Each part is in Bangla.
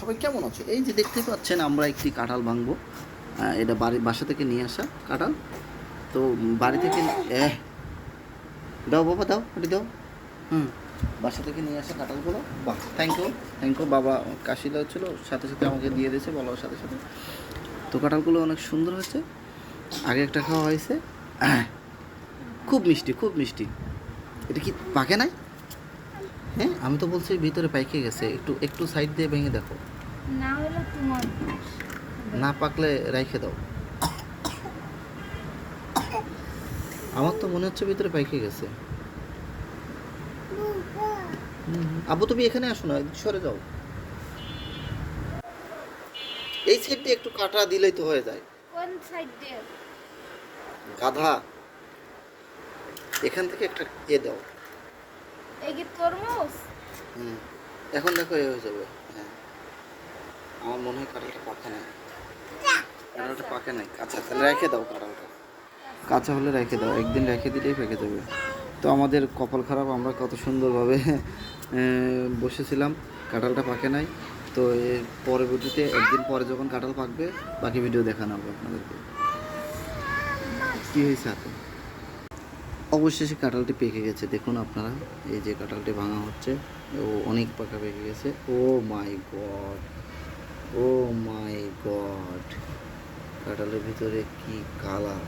সবাই কেমন আছো? এই যে দেখতে পাচ্ছেন আমরা একটি কাঁঠাল ভাঙবো। এটা বাড়ি বাসা থেকে নিয়ে আসা কাঁঠাল। তো বাড়ি থেকে দাও বাবা দাও ওটি দাও। হুম। বাসা থেকে নিয়ে আসা কাঁঠালগুলো। বাহ থ্যাংক ইউ থ্যাংক ইউ বাবা কাশি ছিল সাথে সাথে আমাকে দিয়ে দিয়েছে বলার সাথে সাথে। তো কাঁঠালগুলো অনেক সুন্দর হয়েছে। আগে একটা খাওয়া হয়েছে। খুব মিষ্টি খুব মিষ্টি। এটা কি পাকে নাই? হ্যাঁ আমি তো বলছি ভিতরে পাইকে গেছে একটু একটু সাইড দিয়ে ভেঙে দেখো। না হলে তোমার না পাকলে রেখে দাও। আমার তো মনে হচ্ছে ভিতরে পাইকে গেছে। হুম। তুমি এখানে আসো না সরে যাও। এই সাইড দিয়ে একটু কাটা দিলেই তো হয়ে যায়। কোন সাইড দিয়ে? গাধা। এখান থেকে একটা এ দাও। কি তরমুজ? হুম এখন দেখো এ হয়ে যাবে হ্যাঁ। আমার মনে হয় কাঁঠালটা পাকে নাই। কাঁঠালটা পাকে নাই। কাঁচা তাহলে রেখে দাও কাঁঠালটা কাঁচা হলে রেখে দাও একদিন রেখে দিলেই পেকে যাবে। তো আমাদের কপাল খারাপ আমরা কত সুন্দরভাবে বসেছিলাম কাঁঠালটা পাকে নাই। তো এর পরবর্তীতে একদিন পরে যখন কাঁঠাল পাকবে বাকি ভিডিও দেখানো হবে আপনাদেরকে। কী হয়েছে হাতে? অবশেষে কাঁঠালটি পেকে গেছে। দেখুন আপনারা, এই যে কাঁঠালটি ভাঙা হচ্ছে, ও অনেক পাকা পেকে গেছে। ও মাই গড, ও মাই গড, কাঁঠালের ভিতরে কি কালার,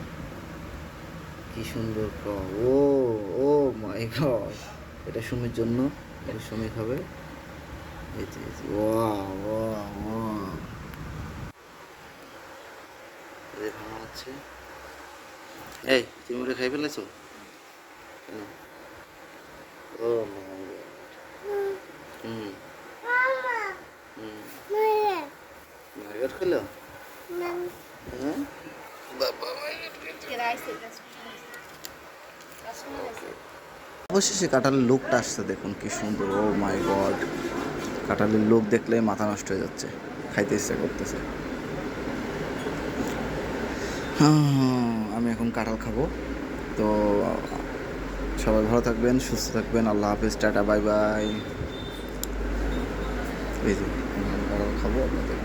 কি সুন্দর ক- ও ও মাই গড, এটা সুমির জন্য, এটা সুমি খাবে। এই তুমি খাই ফেলেছো কেন? ও মাই গড হুম হুম মার্কেট খেলো হ্যাঁ অবশেষে কাঁঠালের লোকটা আসছে দেখুন কি সুন্দর ও মাই গড কাঁঠালের লোক দেখলে মাথা নষ্ট হয়ে যাচ্ছে খাইতে ইচ্ছা করতেছে। হুম, আমি এখন কাঁঠাল খাব তো সবাই ভালো থাকবেন সুস্থ থাকবেন। আল্লাহ হাফিজ টাটা বাই বাই। এই যে খাব আপনাদের।